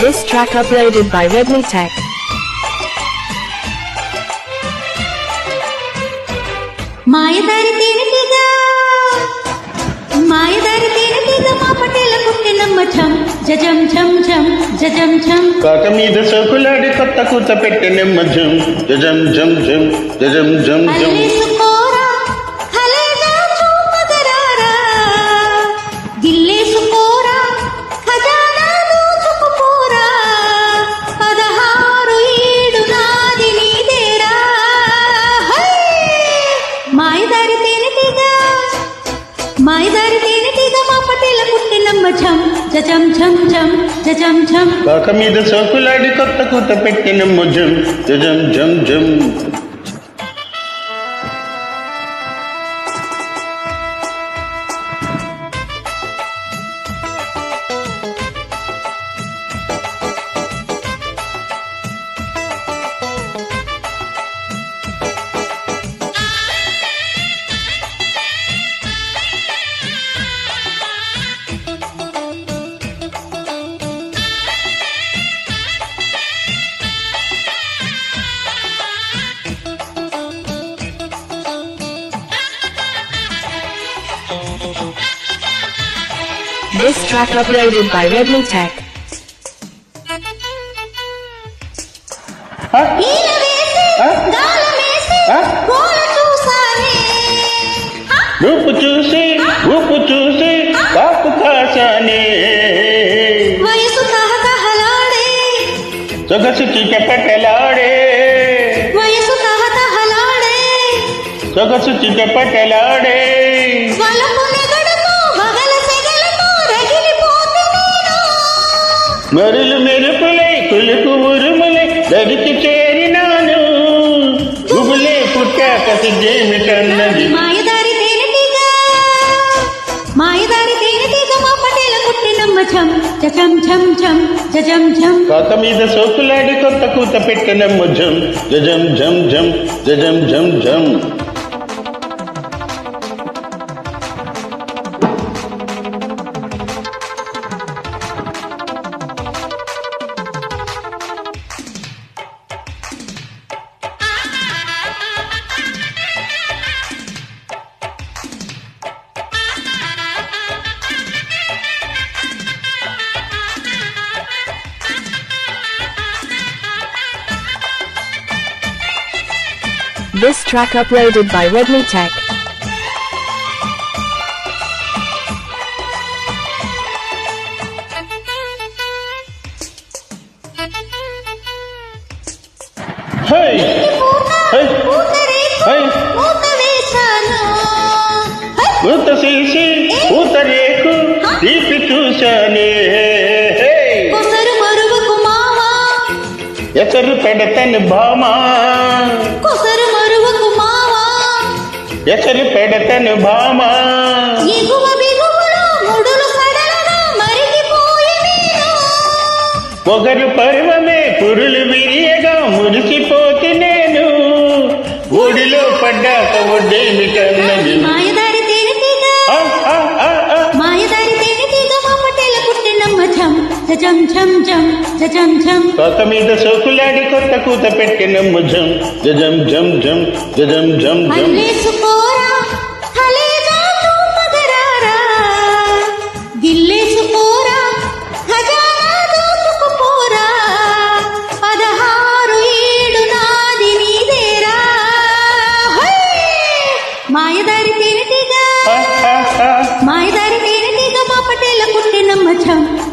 This track uploaded by Redmi Tech. మాయదారి తేనెటీగా మాయదారి తేనెటీగా మా పటేల పుట్టినమ్మ ఛం జజం ఛం ఛం జజం ఛం కాక మీద సోకులాడి కొత్త కూత పెట్టిన మజం జజం జం జం జజం జం జం మాయదారి తేనెటీగా మా పటేల పుట్టినమ్మ ఛం జజం ఛం ఛం జజం ఛం కాక మీద సోకులాడి కొత్త కూత పెట్టిన మజం జం జం జం This track uploaded by Rebel Tech. रूप रूप का कपट लाडे कपट लाडे మరులు మెరుపులై కులుకు ఉరుములై దరికి చేరినాను. గుబులే పుట్టాక సిగ్గేమిటన్నది మాయదారి తేనెటీగా మాయదారి తేనెటీగ మా పటేల పుట్టినమ్మ ఛం జజం ఛం ఛం జజం ఛం కాక మీద సోకులాడి కొత్త కూత పెట్టిన ముజం జజం జం జం జజం జం జం This track uploaded by Redmi Tech. హై ఊతరేకు హై ఊత హై! ఊత రేకు తీపి చూశానే ఎసరు పెడతను భామా ఎసరు పెడతను భామా. పొగరు పర్వమే పురులు విరియగా మురిసిపోతి నేను. ఊడిలో పడ్డాక ఒడ్డేమిటన్నది మాయదారి తేనెటీగ. ఆ, ఆ, ఆ, ఆ. మాయదారి తేనెటీగ మా పటేల పుట్టినమ్మ ఛం జజం ఛం ఛం జజం ఛం కాక మీద సోకులాడి కొత్త కూత పెట్టిన ముజం జజం జం జం జజం జం జం